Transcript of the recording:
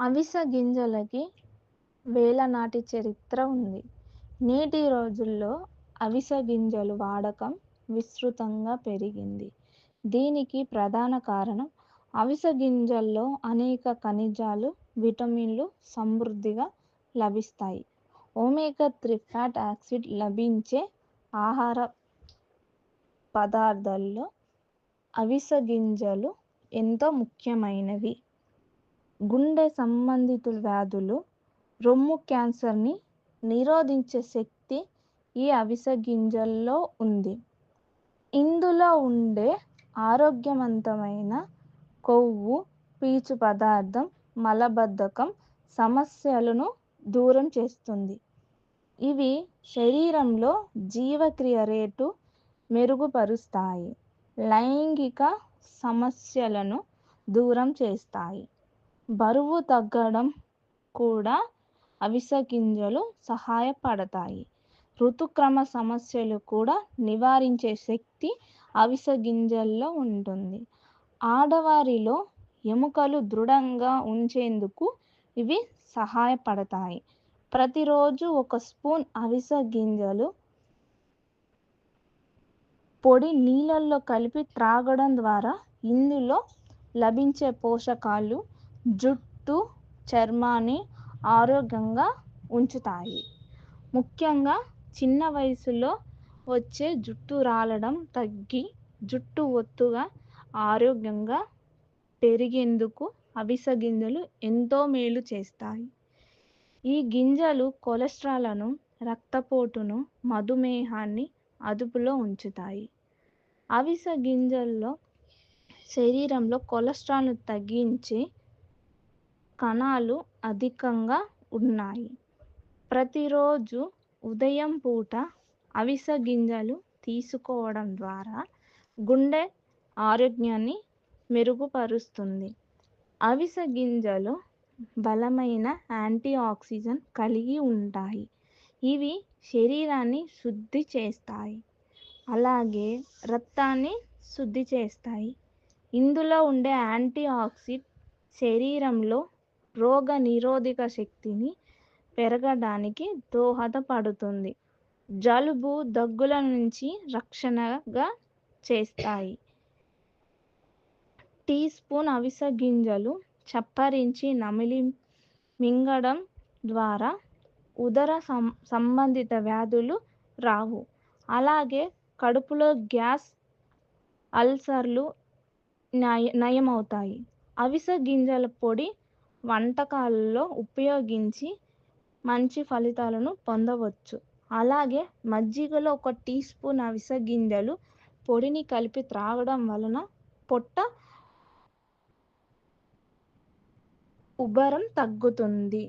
అవిస గింజలకి వేలనాటి చరిత్ర ఉంది. నేటి రోజుల్లో అవిస గింజలు వాడకం విస్తృతంగా పెరిగింది. దీనికి ప్రధాన కారణం అవిస గింజల్లో అనేక ఖనిజాలు, విటమిన్లు సమృద్ధిగా లభిస్తాయి. ఒమేగా త్రీ ఫ్యాట్ యాసిడ్ లభించే ఆహార పదార్థాల్లో అవిస గింజలు ఎంతో ముఖ్యమైనవి. గుండె సంబంధిత వ్యాధులు, రొమ్ము క్యాన్సర్ని నిరోధించే శక్తి ఈ అవిసె గింజల్లో ఉంది. ఇందులో ఉండే ఆరోగ్యవంతమైన కొవ్వు, పీచు పదార్థం మలబద్ధకం సమస్యలను దూరం చేస్తుంది. ఇవి శరీరంలో జీవక్రియ రేటు మెరుగుపరుస్తాయి. లైంగిక సమస్యలను దూరం చేస్తాయి. బరువు తగ్గడం కూడా అవిసె గింజలు సహాయపడతాయి. ఋతుక్రమ సమస్యలు కూడా నివారించే శక్తి అవిసె గింజల్లో ఉంటుంది. ఆడవారిలో ఎముకలు దృఢంగా ఉంచేందుకు ఇవి సహాయపడతాయి. ప్రతిరోజు ఒక స్పూన్ అవిసె గింజలు పొడి నీళ్ళల్లో కలిపి త్రాగడం ద్వారా ఇందులో లభించే పోషకాలు జుట్టు, చర్మాన్ని ఆరోగ్యంగా ఉంచుతాయి. ముఖ్యంగా చిన్న వయసులో వచ్చే జుట్టు రాలడం తగ్గి జుట్టు ఒత్తుగా, ఆరోగ్యంగా పెరిగేందుకు అవిసె గింజలు ఎంతో మేలు చేస్తాయి. ఈ గింజలు కొలెస్ట్రాల్ను, రక్తపోటును, మధుమేహాన్ని అదుపులో ఉంచుతాయి. అవిసె గింజల్లో శరీరంలో కొలెస్ట్రాల్ను తగ్గించే కణాలు అధికంగా ఉన్నాయి. ప్రతిరోజు ఉదయం పూట అవిసె గింజలు తీసుకోవడం ద్వారా గుండె ఆరోగ్యాన్ని మెరుగుపరుస్తుంది. అవిసె గింజలు బలమైన యాంటీఆక్సిడెంట్స్ కలిగి ఉంటాయి. ఇవి శరీరాన్ని శుద్ధి చేస్తాయి. అలాగే రక్తాన్ని శుద్ధి చేస్తాయి. ఇందులో ఉండే యాంటీ ఆక్సిడ్ శరీరంలో రోగ నిరోధక శక్తిని పెరగడానికి దోహదపడుతుంది. జలుబు, దగ్గుల నుంచి రక్షణగా చేస్తాయి. టీ స్పూన్ అవిసె గింజలు చప్పరించి నమిలి మింగడం ద్వారా ఉదర సంబంధిత వ్యాధులు రావు. అలాగే కడుపులో గ్యాస్, అల్సర్లు నయ నయమవుతాయి. అవిసె గింజల పొడి వంటకాల్లో ఉపయోగించి మంచి ఫలితాలను పొందవచ్చు. అలాగే మజ్జిగలో ఒక టీ స్పూన్ అవిసె గింజలు పొడిని కలిపి త్రాగడం వలన పొట్ట ఉబ్బరం తగ్గుతుంది.